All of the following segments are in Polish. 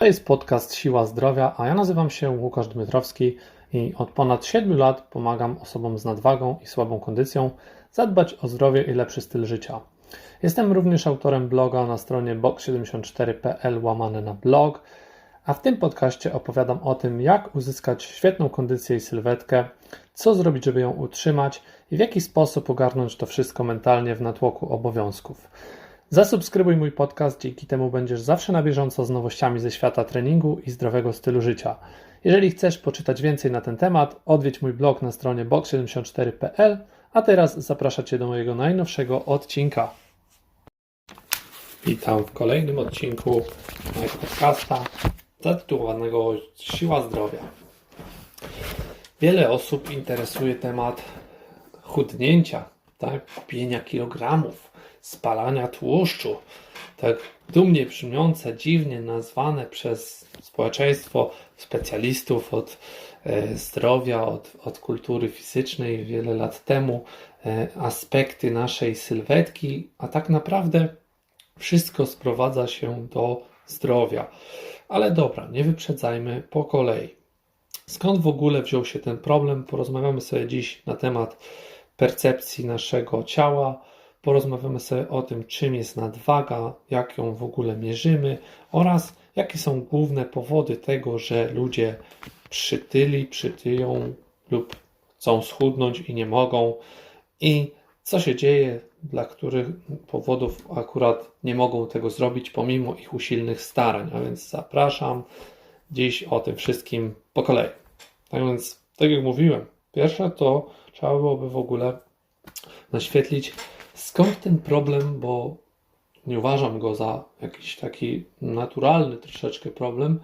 To jest podcast Siła Zdrowia, a ja nazywam się Łukasz Dmytrowski i od ponad 7 lat pomagam osobom z nadwagą i słabą kondycją zadbać o zdrowie i lepszy styl życia. Jestem również autorem bloga na stronie box74.pl łamane na blog, a w tym podcaście opowiadam o tym, jak uzyskać świetną kondycję i sylwetkę, co zrobić, żeby ją utrzymać i w jaki sposób ogarnąć to wszystko mentalnie w natłoku obowiązków. Zasubskrybuj mój podcast, dzięki temu będziesz zawsze na bieżąco z nowościami ze świata treningu i zdrowego stylu życia. Jeżeli chcesz poczytać więcej na ten temat, odwiedź mój blog na stronie box74.pl, a teraz zapraszam Cię do mojego najnowszego odcinka. Witam w kolejnym odcinku mojego podcasta zatytułowanego Siła Zdrowia. Wiele osób interesuje temat chudnięcia, tak, kilogramów, spalania tłuszczu, tak dumnie brzmiące, dziwnie nazwane przez społeczeństwo specjalistów od e, zdrowia, od, od kultury fizycznej wiele lat temu, e, aspekty naszej sylwetki, a tak naprawdę wszystko sprowadza się do zdrowia. Ale dobra, nie wyprzedzajmy po kolei. Skąd w ogóle wziął się ten problem? Porozmawiamy sobie dziś na temat percepcji naszego ciała, porozmawiamy sobie o tym, czym jest nadwaga, jak ją w ogóle mierzymy oraz jakie są główne powody tego, że ludzie przytyli, przytyją lub chcą schudnąć i nie mogą i co się dzieje, dla których powodów akurat nie mogą tego zrobić pomimo ich usilnych starań. A więc zapraszam dziś o tym wszystkim po kolei. Tak więc, tak jak mówiłem, pierwsze to trzeba byłoby w ogóle naświetlić, skąd ten problem, bo nie uważam go za jakiś taki naturalny troszeczkę problem,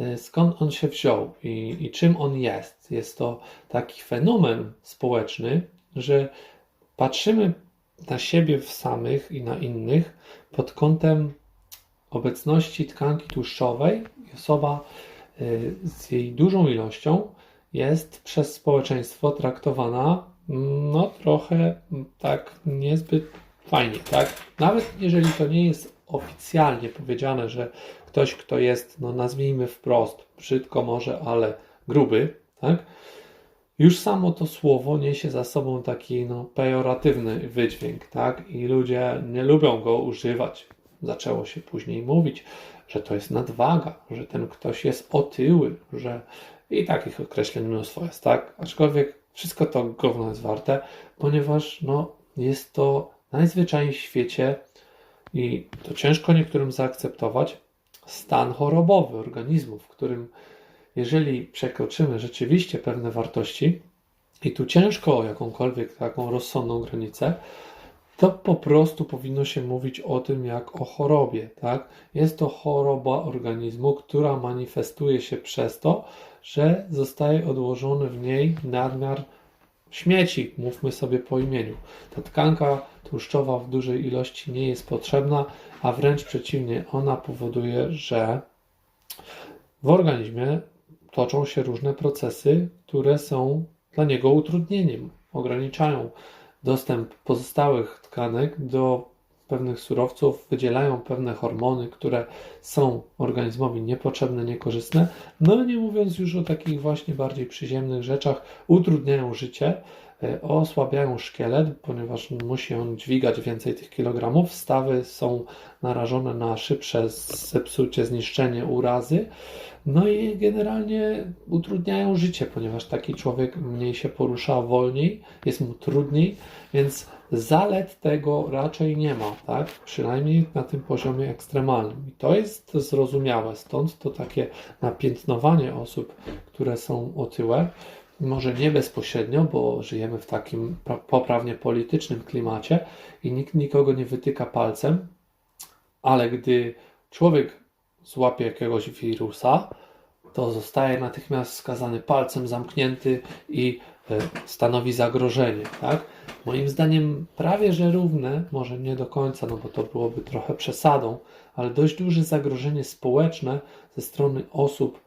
y, skąd on się wziął i, i czym on jest. Jest to taki fenomen społeczny, że patrzymy na siebie w samych i na innych pod kątem obecności tkanki tłuszczowej i osoba y, z jej dużą ilością jest przez społeczeństwo traktowana no trochę tak niezbyt fajnie, tak? Nawet jeżeli to nie jest oficjalnie powiedziane, że ktoś, kto jest, no nazwijmy wprost, brzydko może, ale gruby, tak? Już samo to słowo niesie za sobą taki no, pejoratywny wydźwięk, tak? I ludzie nie lubią go używać. Zaczęło się później mówić, że to jest nadwaga, że ten ktoś jest otyły, że i takich określeń mnóstwo jest, tak? Aczkolwiek wszystko to gówno jest warte, ponieważ no, jest to najzwyczajniej w świecie i to ciężko niektórym zaakceptować stan chorobowy organizmu, w którym jeżeli przekroczymy rzeczywiście pewne wartości i tu ciężko o jakąkolwiek taką rozsądną granicę, to po prostu powinno się mówić o tym jak o chorobie, tak? Jest to choroba organizmu, która manifestuje się przez to, że zostaje odłożony w niej nadmiar śmieci, mówmy sobie po imieniu. Ta tkanka tłuszczowa w dużej ilości nie jest potrzebna, a wręcz przeciwnie, ona powoduje, że w organizmie toczą się różne procesy, które są dla niego utrudnieniem, ograniczają dostęp pozostałych tkanek do pewnych surowców, wydzielają pewne hormony, które są organizmowi niepotrzebne, niekorzystne. No nie mówiąc już o takich właśnie bardziej przyziemnych rzeczach, utrudniają życie, osłabiają szkielet, ponieważ musi on dźwigać więcej tych kilogramów. Stawy są narażone na szybsze zepsucie, zniszczenie, urazy. No i generalnie utrudniają życie, ponieważ taki człowiek mniej się porusza, wolniej, jest mu trudniej, więc zalet tego raczej nie ma, tak? Przynajmniej na tym poziomie ekstremalnym. I to jest zrozumiałe, stąd to takie napiętnowanie osób, które są otyłe, może nie bezpośrednio, bo żyjemy w takim poprawnie politycznym klimacie i nikt nikogo nie wytyka palcem, ale gdy człowiek złapie jakiegoś wirusa, to zostaje natychmiast skazany palcem zamknięty i e, stanowi zagrożenie, tak? Moim zdaniem prawie że równe, może nie do końca, no bo to byłoby trochę przesadą, ale dość duże zagrożenie społeczne ze strony osób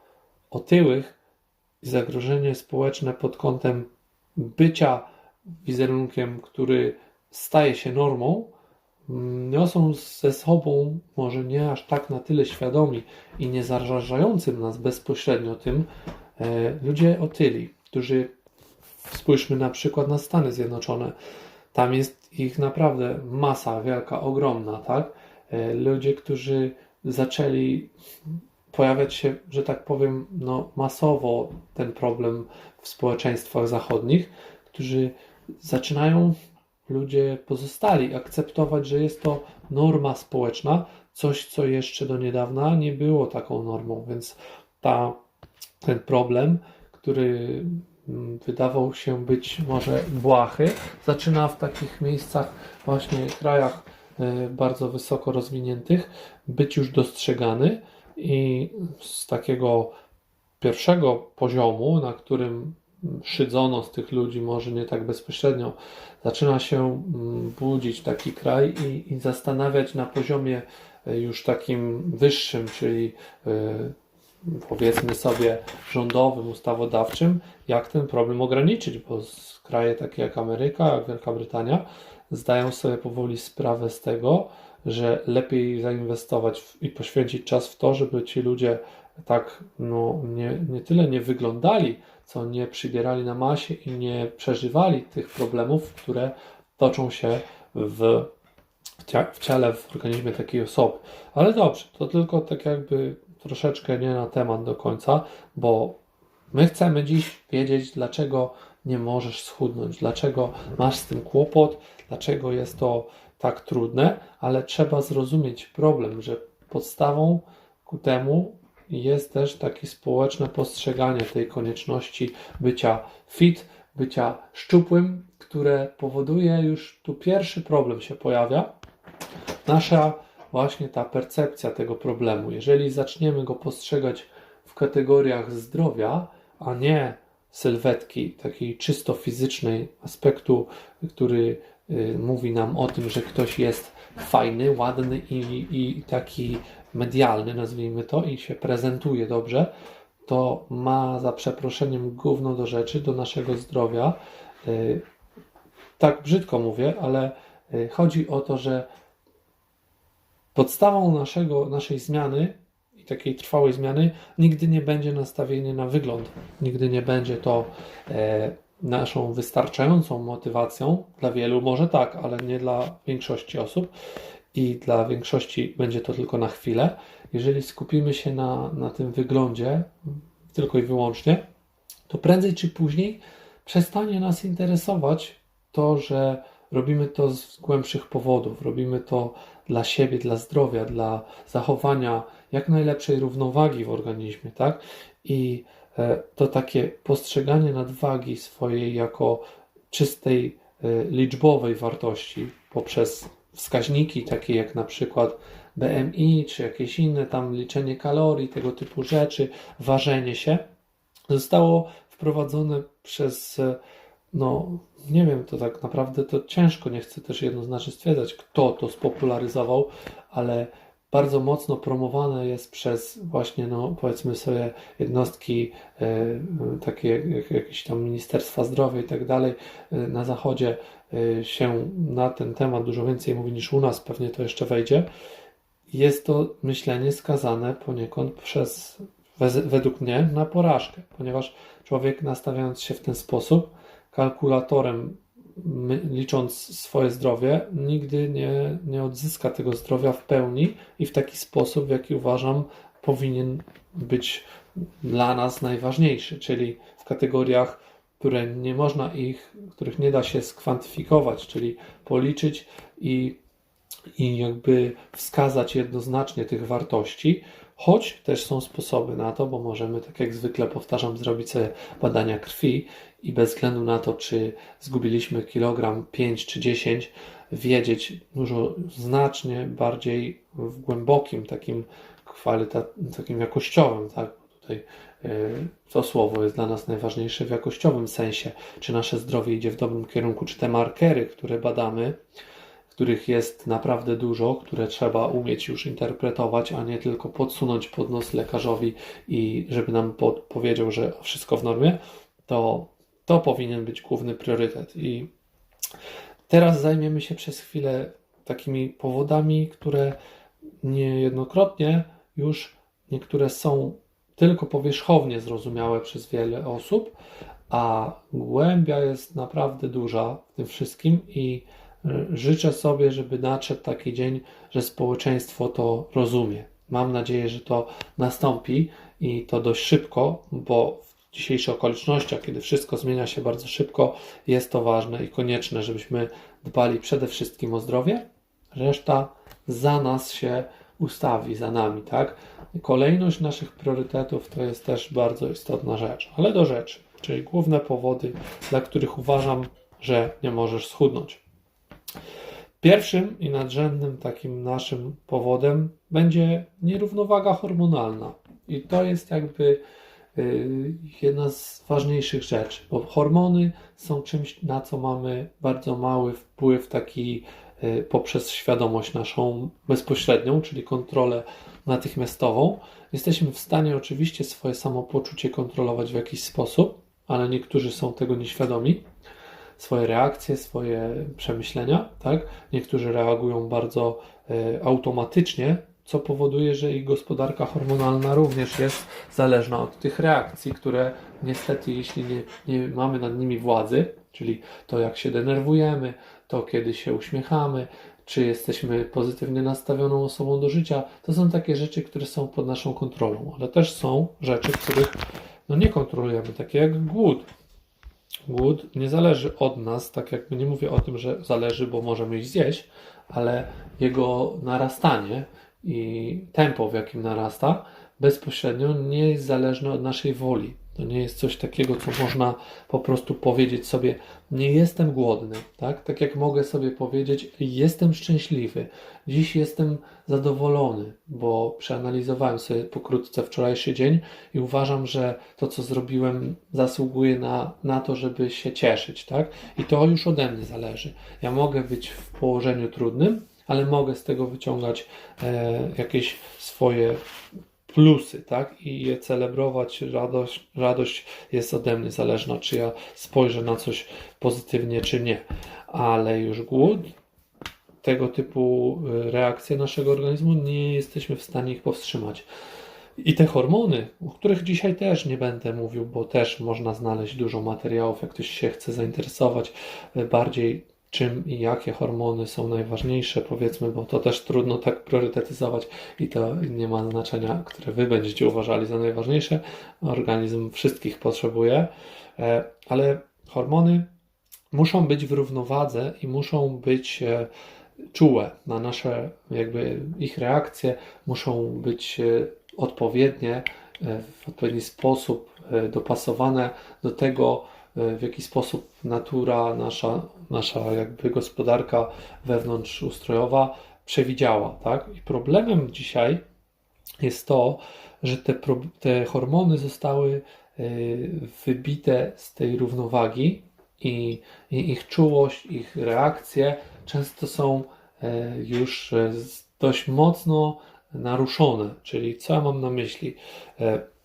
otyłych i zagrożenie społeczne pod kątem bycia wizerunkiem, który staje się normą, mm, niosą ze sobą, może nie aż tak na tyle świadomi i nie zarażającym nas bezpośrednio tym, e, ludzie otyli, którzy spójrzmy na przykład na Stany Zjednoczone. Tam jest ich naprawdę masa wielka, ogromna, tak? E, Ludzie, którzy zaczęli pojawiać się, że tak powiem, no, masowo ten problem w społeczeństwach zachodnich, którzy zaczynają ludzie pozostali akceptować, że jest to norma społeczna, coś, co jeszcze do niedawna nie było taką normą, więc ta, ten problem, który mm, wydawał się być może błahy, zaczyna w takich miejscach, właśnie krajach e, bardzo wysoko rozwiniętych, być już dostrzegany i z takiego pierwszego poziomu, na którym szydzono z tych ludzi, może nie tak bezpośrednio, zaczyna się mm, budzić taki kraj i, i zastanawiać na poziomie e, już takim wyższym, czyli e, powiedzmy sobie rządowym, ustawodawczym, jak ten problem ograniczyć, bo kraje takie jak Ameryka, jak Wielka Brytania zdają sobie powoli sprawę z tego, że lepiej zainwestować w, i poświęcić czas w to, żeby ci ludzie tak no, nie, nie tyle nie wyglądali, co nie przybierali na masie i nie przeżywali tych problemów, które toczą się w, w ciele, w organizmie takiej osoby. Ale dobrze, to tylko tak jakby troszeczkę nie na temat do końca, bo my chcemy dziś wiedzieć, dlaczego nie możesz schudnąć, dlaczego masz z tym kłopot, dlaczego jest to tak trudne, ale trzeba zrozumieć problem, że podstawą ku temu jest też takie społeczne postrzeganie tej konieczności bycia fit, bycia szczupłym, które powoduje już tu pierwszy problem się pojawia. Nasza właśnie ta percepcja tego problemu. Jeżeli zaczniemy go postrzegać w kategoriach zdrowia, a nie sylwetki, takiej czysto fizycznej aspektu, który mówi nam o tym, że ktoś jest fajny, ładny i, i taki medialny, nazwijmy to, i się prezentuje dobrze, to ma za przeproszeniem gówno do rzeczy, do naszego zdrowia. Y, Tak brzydko mówię, ale y, chodzi o to, że podstawą naszego, naszej zmiany i takiej trwałej zmiany nigdy nie będzie nastawienie na wygląd. Nigdy nie będzie to e, naszą wystarczającą motywacją. Dla wielu może tak, ale nie dla większości osób. I dla większości będzie to tylko na chwilę. Jeżeli skupimy się na, na tym wyglądzie tylko i wyłącznie, to prędzej czy później przestanie nas interesować to, że robimy to z głębszych powodów, robimy to dla siebie, dla zdrowia, dla zachowania jak najlepszej równowagi w organizmie, tak? I to takie postrzeganie nadwagi swojej jako czystej e, liczbowej wartości poprzez wskaźniki takie jak na przykład BMI czy jakieś inne tam liczenie kalorii, tego typu rzeczy, ważenie się, zostało wprowadzone przez, e, no nie wiem, to tak naprawdę to ciężko, nie chcę też jednoznacznie stwierdzać, kto to spopularyzował, ale bardzo mocno promowane jest przez właśnie, no powiedzmy sobie, jednostki e, takie jak, jak jakieś tam Ministerstwa Zdrowia i tak dalej e, na zachodzie e, się na ten temat dużo więcej mówi niż u nas, pewnie to jeszcze wejdzie. Jest to myślenie skazane poniekąd przez, według mnie, na porażkę, ponieważ człowiek nastawiając się w ten sposób, kalkulatorem licząc swoje zdrowie, nigdy nie, nie odzyska tego zdrowia w pełni i w taki sposób, w jaki uważam, powinien być dla nas najważniejszy, czyli w kategoriach, które nie można ich, których nie da się skwantyfikować, czyli policzyć i, i jakby wskazać jednoznacznie tych wartości, choć też są sposoby na to, bo możemy, tak jak zwykle powtarzam, zrobić sobie badania krwi i bez względu na to, czy zgubiliśmy kilogram 5 czy 10, wiedzieć dużo znacznie bardziej w głębokim takim takim jakościowym, tak? Tutaj e, to słowo jest dla nas najważniejsze w jakościowym sensie, czy nasze zdrowie idzie w dobrym kierunku, czy te markery, które badamy, których jest naprawdę dużo, które trzeba umieć już interpretować, a nie tylko podsunąć pod nos lekarzowi i żeby nam po- powiedział, że wszystko w normie, to to powinien być główny priorytet. I teraz zajmiemy się przez chwilę takimi powodami, które niejednokrotnie już niektóre są tylko powierzchownie zrozumiałe przez wiele osób, a głębia jest naprawdę duża w tym wszystkim i życzę sobie, żeby nadszedł taki dzień, że społeczeństwo to rozumie. Mam nadzieję, że to nastąpi i to dość szybko, bo w dzisiejszych okolicznościach, kiedy wszystko zmienia się bardzo szybko, jest to ważne i konieczne, żebyśmy dbali przede wszystkim o zdrowie. Reszta za nas się ustawi, za nami, tak? Kolejność naszych priorytetów to jest też bardzo istotna rzecz, ale do rzeczy, czyli główne powody, dla których uważam, że nie możesz schudnąć. Pierwszym i nadrzędnym takim naszym powodem będzie nierównowaga hormonalna. I to jest jakby jedna z ważniejszych rzeczy, bo hormony są czymś, na co mamy bardzo mały wpływ taki y, poprzez świadomość naszą bezpośrednią, czyli kontrolę natychmiastową. Jesteśmy w stanie oczywiście swoje samopoczucie kontrolować w jakiś sposób, ale niektórzy są tego nieświadomi swoje reakcje, swoje przemyślenia, tak? Niektórzy reagują bardzo e, automatycznie, co powoduje, że ich gospodarka hormonalna również jest zależna od tych reakcji, które niestety, jeśli nie, nie mamy nad nimi władzy, czyli to jak się denerwujemy, to kiedy się uśmiechamy, czy jesteśmy pozytywnie nastawioną osobą do życia, to są takie rzeczy, które są pod naszą kontrolą, ale też są rzeczy, których no nie kontrolujemy, takie jak głód, Głód nie zależy od nas, tak jakby nie mówię o tym, że zależy, bo możemy iść zjeść, ale jego narastanie i tempo, w jakim narasta, bezpośrednio nie jest zależne od naszej woli. To nie jest coś takiego, co można po prostu powiedzieć sobie, nie jestem głodny, tak? Tak jak mogę sobie powiedzieć, jestem szczęśliwy, dziś jestem zadowolony, bo przeanalizowałem sobie pokrótce wczorajszy dzień i uważam, że to, co zrobiłem, zasługuje na, na to, żeby się cieszyć, tak? I to już ode mnie zależy. Ja mogę być w położeniu trudnym, ale mogę z tego wyciągać e, jakieś swoje plusy, tak? I je celebrować. Radość, radość jest ode mnie zależna, czy ja spojrzę na coś pozytywnie, czy nie. Ale już głód, tego typu y, reakcje naszego organizmu, nie jesteśmy w stanie ich powstrzymać. I te hormony, o których dzisiaj też nie będę mówił, bo też można znaleźć dużo materiałów, jak ktoś się chce zainteresować y, bardziej czym i jakie hormony są najważniejsze, powiedzmy, bo to też trudno tak priorytetyzować i to nie ma znaczenia, które Wy będziecie uważali za najważniejsze. Organizm wszystkich potrzebuje, e, ale hormony muszą być w równowadze i muszą być e, czułe na nasze, jakby ich reakcje muszą być e, odpowiednie, w odpowiedni sposób dopasowane do tego, w jaki sposób natura, nasza, nasza jakby gospodarka wewnątrzustrojowa przewidziała, tak? I problemem dzisiaj jest to, że te, te hormony zostały e, wybite z tej równowagi i, i ich czułość, ich reakcje często są e, już dość mocno naruszone. Czyli co ja mam na myśli?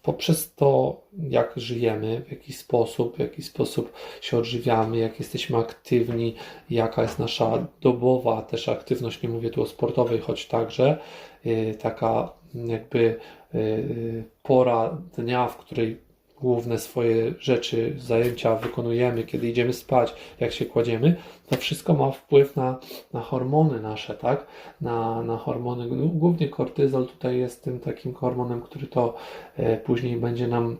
Poprzez to, jak żyjemy, w jaki sposób, w jaki sposób się odżywiamy, jak jesteśmy aktywni, jaka jest nasza dobowa też aktywność, nie mówię tu o sportowej, choć także yy, taka jakby yy, pora dnia, w której główne swoje rzeczy, zajęcia wykonujemy, kiedy idziemy spać, jak się kładziemy, to wszystko ma wpływ na, na hormony nasze, tak? Na, na hormony, no, głównie kortyzol tutaj jest tym takim hormonem, który to e, później będzie nam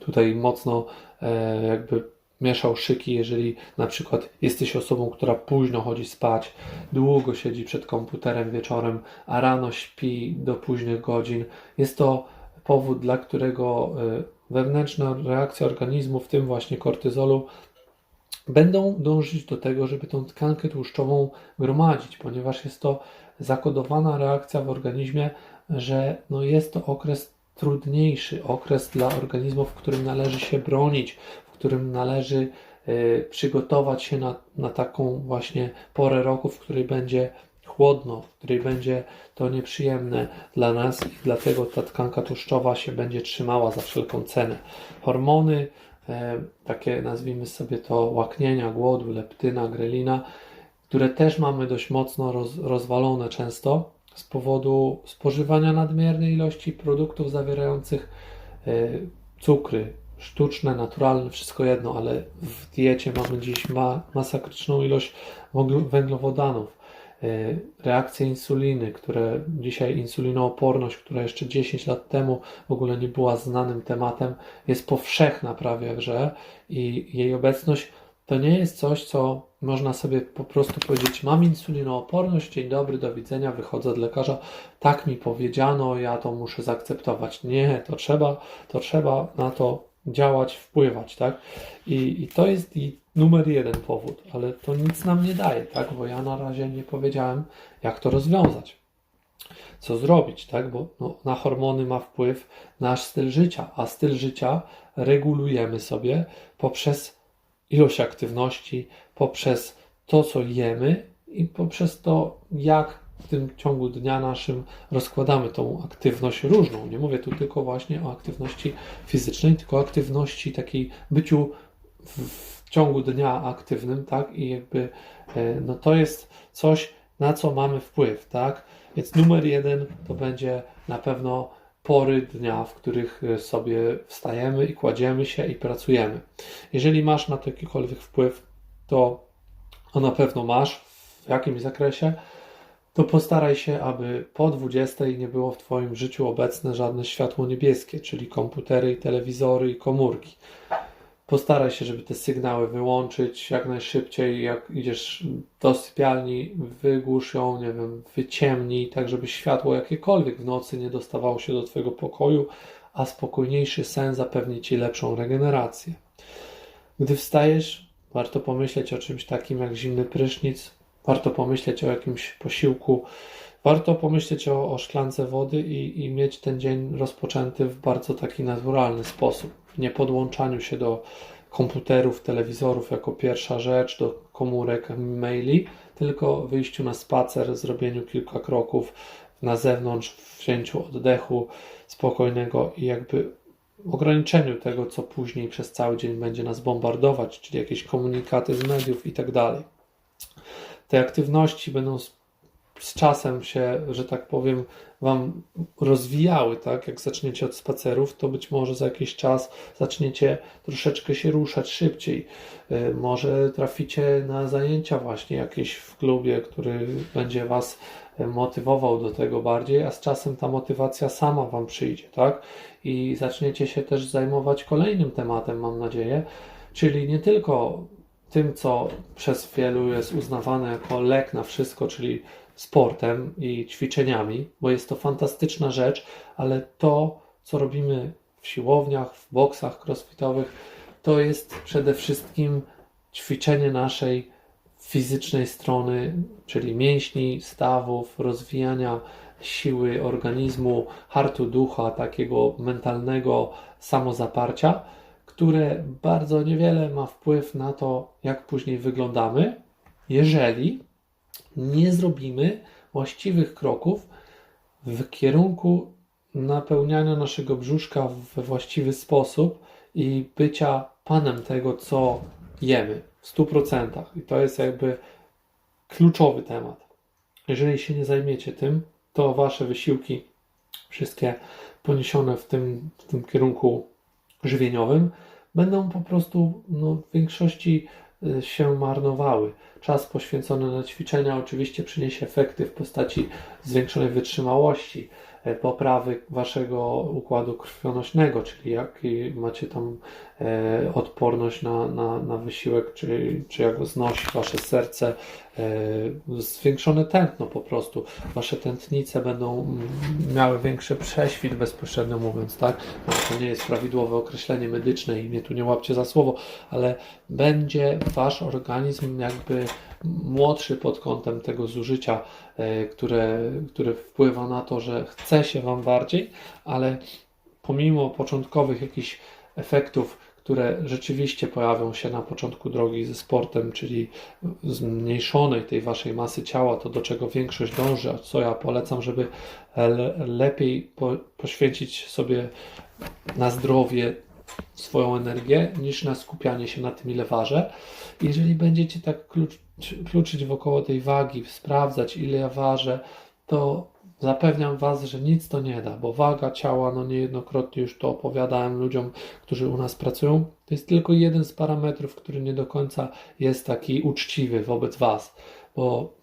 tutaj mocno e, jakby mieszał szyki, jeżeli na przykład jesteś osobą, która późno chodzi spać, długo siedzi przed komputerem wieczorem, a rano śpi do późnych godzin. Jest to powód, dla którego e, wewnętrzna reakcja organizmu, w tym właśnie kortyzolu, będą dążyć do tego, żeby tą tkankę tłuszczową gromadzić, ponieważ jest to zakodowana reakcja w organizmie, że no jest to okres trudniejszy, okres dla organizmu, w którym należy się bronić, w którym należy y, przygotować się na, na taką właśnie porę roku, w której będzie chłodno, w której będzie to nieprzyjemne dla nas i dlatego ta tkanka tłuszczowa się będzie trzymała za wszelką cenę. Hormony, e, takie nazwijmy sobie to łaknienia, głodu, leptyna, grelina, które też mamy dość mocno roz, rozwalone często z powodu spożywania nadmiernej ilości produktów zawierających e, cukry, sztuczne, naturalne, wszystko jedno, ale w diecie mamy dziś ma, masakryczną ilość węglo- węglowodanów, reakcje insuliny, które dzisiaj insulinooporność, która jeszcze 10 lat temu w ogóle nie była znanym tematem, jest powszechna prawie, że i jej obecność to nie jest coś, co można sobie po prostu powiedzieć, mam insulinooporność, dzień dobry, do widzenia, wychodzę od lekarza, tak mi powiedziano, ja to muszę zaakceptować. Nie, to trzeba, to trzeba na to działać, wpływać, tak? I, i to jest i numer jeden powód, ale to nic nam nie daje, tak? Bo ja na razie nie powiedziałem, jak to rozwiązać. Co zrobić, tak? Bo no, na hormony ma wpływ nasz styl życia, a styl życia regulujemy sobie poprzez ilość aktywności, poprzez to, co jemy i poprzez to, jak w tym ciągu dnia naszym rozkładamy tą aktywność różną. Nie mówię tu tylko właśnie o aktywności fizycznej, tylko aktywności takiej byciu w, ciągu dnia aktywnym, tak? I jakby e, no to jest coś, na co mamy wpływ, tak? Więc numer jeden to będzie na pewno pory dnia, w których e, sobie wstajemy i kładziemy się i pracujemy. Jeżeli masz na to jakikolwiek wpływ, to na pewno masz w jakimś zakresie, to postaraj się, aby po 20 nie było w Twoim życiu obecne żadne światło niebieskie, czyli komputery, i telewizory i komórki. Postaraj się, żeby te sygnały wyłączyć jak najszybciej. Jak idziesz do sypialni, wygłusz ją, nie wiem, wyciemnij, tak żeby światło jakiekolwiek w nocy nie dostawało się do Twojego pokoju, a spokojniejszy sen zapewni Ci lepszą regenerację. Gdy wstajesz, warto pomyśleć o czymś takim jak zimny prysznic, warto pomyśleć o jakimś posiłku, warto pomyśleć o, o szklance wody i, i mieć ten dzień rozpoczęty w bardzo taki naturalny sposób. W nie podłączaniu się do komputerów, telewizorów jako pierwsza rzecz, do komórek, maili, tylko wyjściu na spacer, zrobieniu kilka kroków na zewnątrz, wzięciu oddechu spokojnego i jakby ograniczeniu tego, co później przez cały dzień będzie nas bombardować, czyli jakieś komunikaty z mediów i tak dalej. Te aktywności będą z, z czasem się, że tak powiem, Wam rozwijały, tak? Jak zaczniecie od spacerów, to być może za jakiś czas zaczniecie troszeczkę się ruszać szybciej. Y, Może traficie na zajęcia właśnie jakieś w klubie, który będzie Was y, motywował do tego bardziej, a z czasem ta motywacja sama Wam przyjdzie, tak? I zaczniecie się też zajmować kolejnym tematem, mam nadzieję, czyli nie tylko tym, co przez wielu jest uznawane jako lek na wszystko, czyli sportem i ćwiczeniami, bo jest to fantastyczna rzecz, ale to, co robimy w siłowniach, w boksach crossfitowych, to jest przede wszystkim ćwiczenie naszej fizycznej strony, czyli mięśni, stawów, rozwijania siły organizmu, hartu ducha, takiego mentalnego samozaparcia, które bardzo niewiele ma wpływ na to, jak później wyglądamy, jeżeli nie zrobimy właściwych kroków w kierunku napełniania naszego brzuszka we właściwy sposób i bycia panem tego, co jemy w 100%. I to jest jakby kluczowy temat. Jeżeli się nie zajmiecie tym, to wasze wysiłki, wszystkie poniesione w tym, w tym kierunku żywieniowym, będą po prostu no, w większości y, się marnowały. Czas poświęcony na ćwiczenia oczywiście przyniesie efekty w postaci zwiększonej wytrzymałości, poprawy waszego układu krwionośnego, czyli jak macie tam e, odporność na, na, na wysiłek, czy, czy jak znosi wasze serce, e, zwiększone tętno po prostu. Wasze tętnice będą miały większy prześwit, bezpośrednio mówiąc, tak? No, to nie jest prawidłowe określenie medyczne i mnie tu nie łapcie za słowo, ale będzie wasz organizm jakby młodszy pod kątem tego zużycia, e, które, które wpływa na to, że chce się Wam bardziej, ale pomimo początkowych jakichś efektów, które rzeczywiście pojawią się na początku drogi ze sportem, czyli zmniejszonej tej Waszej masy ciała, to do czego większość dąży, a co ja polecam, żeby le- lepiej po- poświęcić sobie na zdrowie swoją energię, niż na skupianie się na tym, ile ważę. Jeżeli będziecie tak klucz, kluczyć wokoło tej wagi, sprawdzać ile ja ważę, to zapewniam Was, że nic to nie da, bo waga ciała, no niejednokrotnie już to opowiadałem ludziom, którzy u nas pracują, to jest tylko jeden z parametrów, który nie do końca jest taki uczciwy wobec Was, bo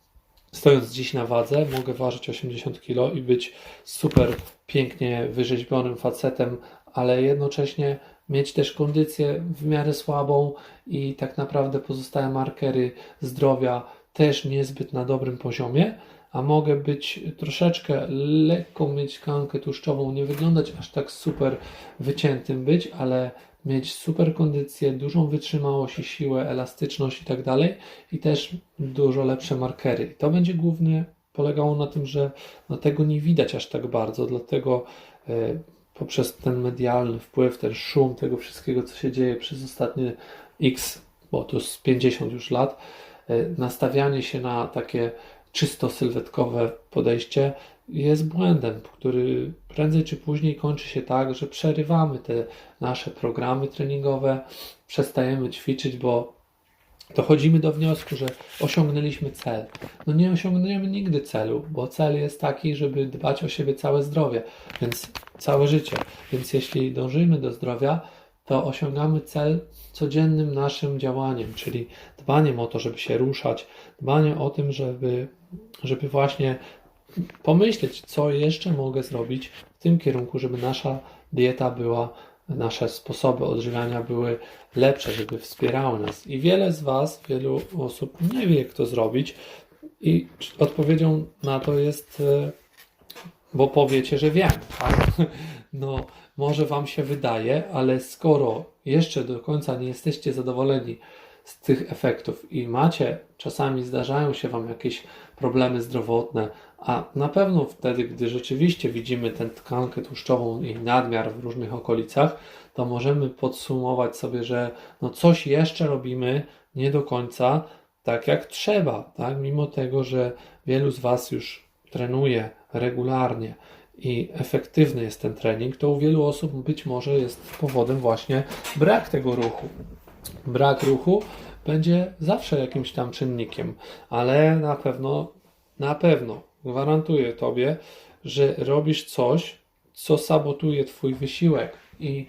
stojąc dziś na wadze, mogę ważyć 80 kg i być super pięknie wyrzeźbionym facetem, ale jednocześnie mieć też kondycję w miarę słabą i tak naprawdę pozostałe markery zdrowia też niezbyt na dobrym poziomie, a mogę być troszeczkę lekką, mieć tkankę tłuszczową, nie wyglądać aż tak super wyciętym być, ale mieć super kondycję, dużą wytrzymałość i siłę, elastyczność i tak dalej i też dużo lepsze markery. I to będzie głównie polegało na tym, że no, tego nie widać aż tak bardzo, dlatego e, poprzez ten medialny wpływ, ten szum tego wszystkiego, co się dzieje przez ostatnie x, bo to z 50 już lat, e, nastawianie się na takie czysto sylwetkowe podejście jest błędem, który prędzej czy później kończy się tak, że przerywamy te nasze programy treningowe, przestajemy ćwiczyć, bo dochodzimy do wniosku, że osiągnęliśmy cel. No nie osiągniemy nigdy celu, bo cel jest taki, żeby dbać o siebie całe zdrowie, więc całe życie. Więc jeśli dążymy do zdrowia, to osiągamy cel codziennym naszym działaniem, czyli dbaniem o to, żeby się ruszać, dbaniem o tym, żeby, żeby właśnie pomyśleć, co jeszcze mogę zrobić w tym kierunku, żeby nasza dieta była, nasze sposoby odżywiania były lepsze, żeby wspierały nas. I wiele z Was, wielu osób nie wie, jak to zrobić, i odpowiedzią na to jest, e, bo powiecie, że wiem, tak? No, może Wam się wydaje, ale skoro jeszcze do końca nie jesteście zadowoleni z tych efektów i macie, czasami zdarzają się Wam jakieś problemy zdrowotne, a na pewno wtedy, gdy rzeczywiście widzimy tę tkankę tłuszczową i nadmiar w różnych okolicach, to możemy podsumować sobie, że no coś jeszcze robimy nie do końca tak jak trzeba, tak? Mimo tego, że wielu z Was już trenuje regularnie i efektywny jest ten trening, to u wielu osób być może jest powodem właśnie brak tego ruchu. Brak ruchu będzie zawsze jakimś tam czynnikiem, ale na pewno, na pewno gwarantuję Tobie, że robisz coś, co sabotuje Twój wysiłek. I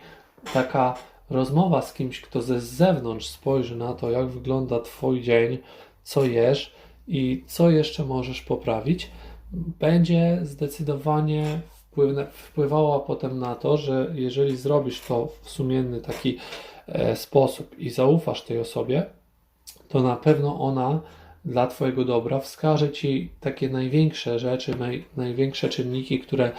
taka rozmowa z kimś, kto ze zewnątrz spojrzy na to, jak wygląda Twój dzień, co jesz i co jeszcze możesz poprawić, będzie zdecydowanie wpływ- wpływała potem na to, że jeżeli zrobisz to w sumienny taki e, sposób i zaufasz tej osobie, to na pewno ona dla Twojego dobra wskaże Ci takie największe rzeczy, naj, największe czynniki, które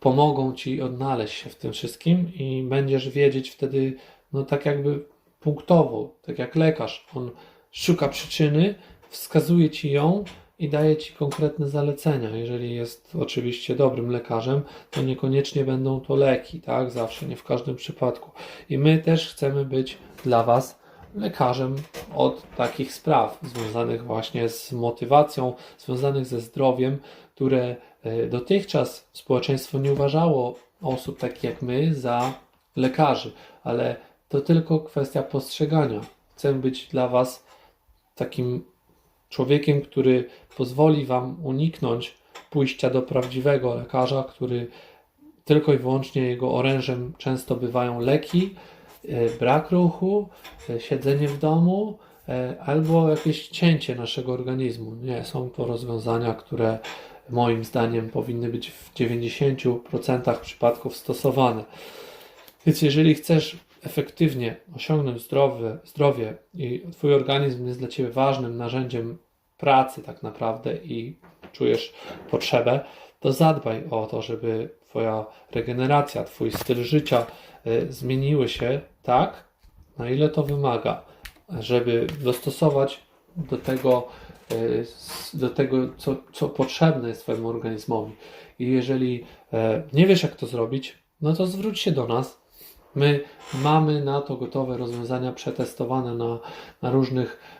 pomogą Ci odnaleźć się w tym wszystkim i będziesz wiedzieć wtedy, no tak jakby punktowo, tak jak lekarz. On szuka przyczyny, wskazuje Ci ją i daje Ci konkretne zalecenia. Jeżeli jest oczywiście dobrym lekarzem, to niekoniecznie będą to leki, tak? Zawsze, nie w każdym przypadku. I my też chcemy być dla Was lekarzem od takich spraw związanych właśnie z motywacją, związanych ze zdrowiem, które e, dotychczas społeczeństwo nie uważało osób takich jak my za lekarzy, ale to tylko kwestia postrzegania. Chcę być dla Was takim człowiekiem, który pozwoli Wam uniknąć pójścia do prawdziwego lekarza, który tylko i wyłącznie jego orężem często bywają leki, brak ruchu, e, siedzenie w domu e, albo jakieś cięcie naszego organizmu. Nie, są to rozwiązania, które moim zdaniem powinny być w 90% przypadków stosowane. Więc jeżeli chcesz efektywnie osiągnąć zdrowie, zdrowie i Twój organizm jest dla Ciebie ważnym narzędziem pracy tak naprawdę i czujesz potrzebę, to zadbaj o to, żeby Twoja regeneracja, Twój styl życia y, zmieniły się tak, na ile to wymaga, żeby dostosować do tego, s- do tego co, co potrzebne jest Twojemu organizmowi. I jeżeli e, nie wiesz, jak to zrobić, no to zwróć się do nas. My mamy na to gotowe rozwiązania przetestowane na, na różnych e,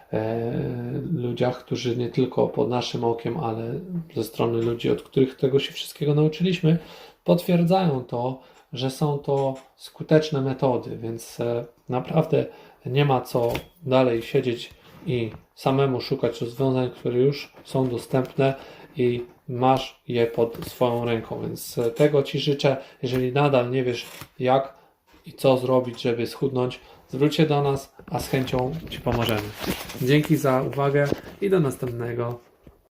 ludziach, którzy nie tylko pod naszym okiem, ale ze strony ludzi, od których tego się wszystkiego nauczyliśmy, potwierdzają to, że są to skuteczne metody, więc e, naprawdę nie ma co dalej siedzieć i samemu szukać rozwiązań, które już są dostępne i masz je pod swoją ręką. Więc e, tego Ci życzę. Jeżeli nadal nie wiesz jak i co zrobić, żeby schudnąć, zwróć się do nas, a z chęcią Ci pomożemy. Dzięki za uwagę i do następnego